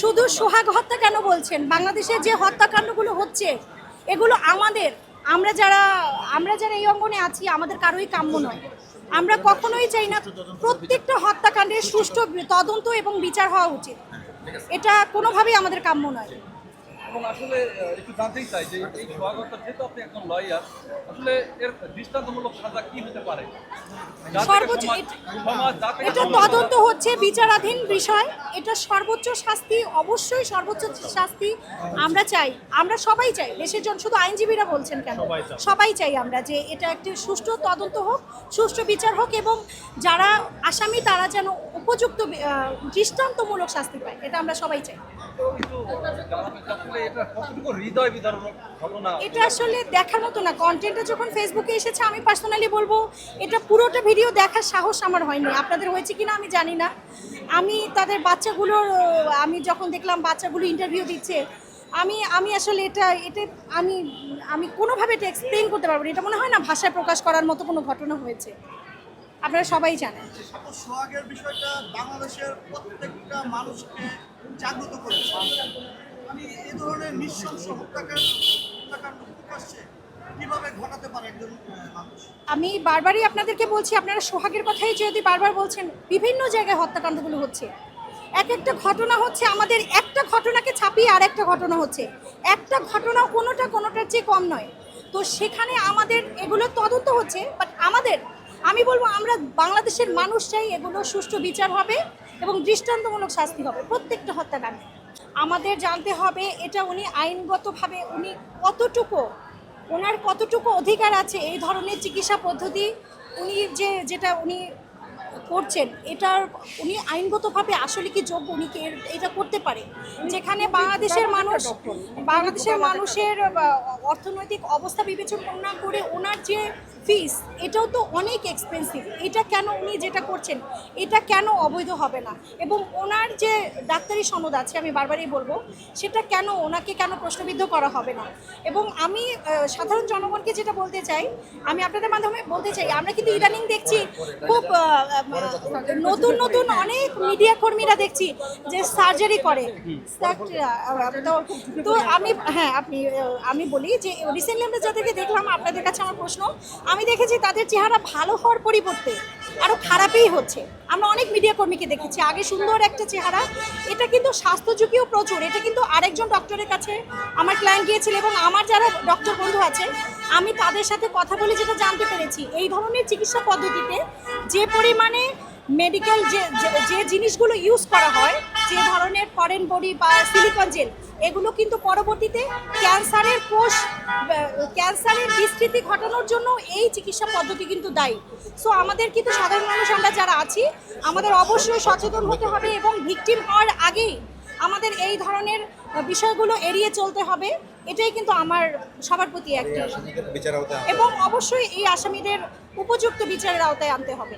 শুধু সোহাগ হত্যা কেন বলছেন? বাংলাদেশে যে হত্যাকাণ্ডগুলো হচ্ছে, এগুলো আমাদের। আমরা যারা আমরা যারা এই অঙ্গনে আছি, আমাদের কারোই কাম্য নয়। আমরা কখনোই চাই না প্রত্যেকটা হত্যাকাণ্ডের সুষ্ঠু তদন্ত এবং বিচার হওয়া উচিত। এটা কোনোভাবেই আমাদের কাম্য নয়। এবং আসলে একটু জানতেই চাই যে এই সোহাগতা যেহেতু আপনি একজন লয়ার আসলে এর দৃষ্টান্তমূলক সাজা কি হতে পারে? সর্বোচ্চ এটা- তদন্ত হচ্ছে বিচারাধীন বিষয়। এটা সর্বোচ্চ শাস্তি অবশ্যই সর্বোচ্চ শাস্তি আমরা চাই। আমরা সবাই চাই। দেশের জন শুধু আইনজীবীরা বলছেন কেন? সবাই চাই। আমরা যে এটা একটি সুষ্ঠু তদন্ত হোক সুষ্ঠু বিচার হোক এবং যারা আসামি তারা যেন উপযুক্ত দৃষ্টান্তমূলক শাস্তি পায়। এটা আমরা সবাই চাই। এটা আসলে দেখার মতো না। কন্টেন্টটা যখন ফেসবুকে এসেছে আমি পার্সোনালি বলব এটা পুরোটা ভিডিও দেখার সাহস আমার হয়নি। আপনাদের হয়েছে কিনা আমি জানি না। আমি তাদের বাচ্চাগুলোর আমি যখন দেখলাম বাচ্চাগুলো ইন্টারভিউ দিচ্ছে আমি আমি আসলে এটা এটা আমি আমি কোনোভাবে এটা এক্সপ্লেন করতে পারব না। এটা মনে হয় না ভাষায় প্রকাশ করার মতো কোনো ঘটনা হয়েছে। আপনারা সবাই জানেন। সোহাগের বিষয়টা বাংলাদেশের প্রত্যেকটা মানুষকে জাগ্রত করেছে। মানে এই ধরনের নৃশংস হত্যাকাণ্ড আমি বারবারই আপনাদেরকে বলছি, আপনারা সোহাগের কথাই যদি বারবার বলছেন, বিভিন্ন জায়গায় হত্যাকাণ্ডগুলো হচ্ছে। এক একটা ঘটনা হচ্ছে, আমাদের একটা ঘটনাকে ছাপিয়ে আর একটা ঘটনা হচ্ছে। একটা ঘটনা কোনোটা কোনোটার চেয়ে কম নয়। তো সেখানে আমাদের এগুলো তদন্ত হচ্ছে বাট আমাদের, আমি বলব আমরা বাংলাদেশের মানুষ চাই এগুলো সুষ্ঠু বিচার হবে। এবং দৃষ্টান্তমূলক শাস্তি হবে, প্রত্যেকটা হত্যাকাণ্ডে আমাদের জানতে হবে এটা উনি আইনগতভাবে উনি কতটুকু, ওনার কতটুকু অধিকার আছে এই ধরনের চিকিৎসা পদ্ধতি উনি যে, যেটা উনি করছেন, এটার উনি আইনগতভাবে আসলে কি যোগ্য উনি এটা করতে পারে? যেখানে বাংলাদেশের মানুষ, বাংলাদেশের মানুষের অর্থনৈতিক অবস্থা বিবেচনা করে ওনার যে ফিস এটাও তো অনেক এক্সপেন্সিভ এটা কেন উনি যেটা করছেন, এটা কেন অবৈধ হবে না? এবং ওনার যে ডাক্তারি সনদ আছে, আমি বারবারই বলব, সেটা কেন ওনাকে কেন প্রশ্নবিদ্ধ করা হবে না? এবং আমি সাধারণ জনগণকে যেটা বলতে চাই, আমি আপনাদের মাধ্যমে বলতে চাই, আমরা কিন্তু ইদানিং দেখছি খুব নতুন নতুন অনেক মিডিয়া কর্মীরা দেখছি যে সার্জারি করে। তো আমি হ্যাঁ আপনি আমি বলি যে রিসেন্টলি আমরা যাদেরকে দেখলাম, আপনাদের কাছে আমার প্রশ্ন আমি দেখেছি তাদের চেহারা ভালো হওয়ার পরিবর্তে আরও খারাপই হচ্ছে। আমরা অনেক মিডিয়া কর্মীকে দেখেছি, আগে সুন্দর একটা চেহারা, এটা কিন্তু স্বাস্থ্য ঝুঁকিও প্রচুর, এটা কিন্তু আরেকজন ডক্টরের কাছে আমার ক্লায়েন্ট গিয়েছিল এবং আমার যারা ডক্টর বন্ধু আছে, আমি তাদের সাথে কথা বলে যেটা জানতে পেরেছি, এই ধরনের চিকিৎসা পদ্ধতিতে যে পরিমাণে মেডিকেল যে, যে- জিনিসগুলো ইউজ করা হয় যে ধরনের ফরেন বডি বা সিলিকন জেল এগুলো কিন্তু পরবর্তীতে ক্যান্সারের কোষ ক্যান্সারের বিস্তৃতি ঘটানোর জন্য এই চিকিৎসা পদ্ধতি কিন্তু দায়ী। সো আমাদের কিন্তু সাধারণ মানুষ আমরা যারা আছি আমাদের অবশ্যই সচেতন হতে হবে এবং ভিকটিম হওয়ার আগেই আমাদের এই ধরনের বিষয়গুলো এড়িয়ে চলতে হবে। এটাই কিন্তু আমার সবার প্রতি একটা এবং অবশ্যই এই আসামিদের উপযুক্ত বিচারের আওতায় আনতে হবে।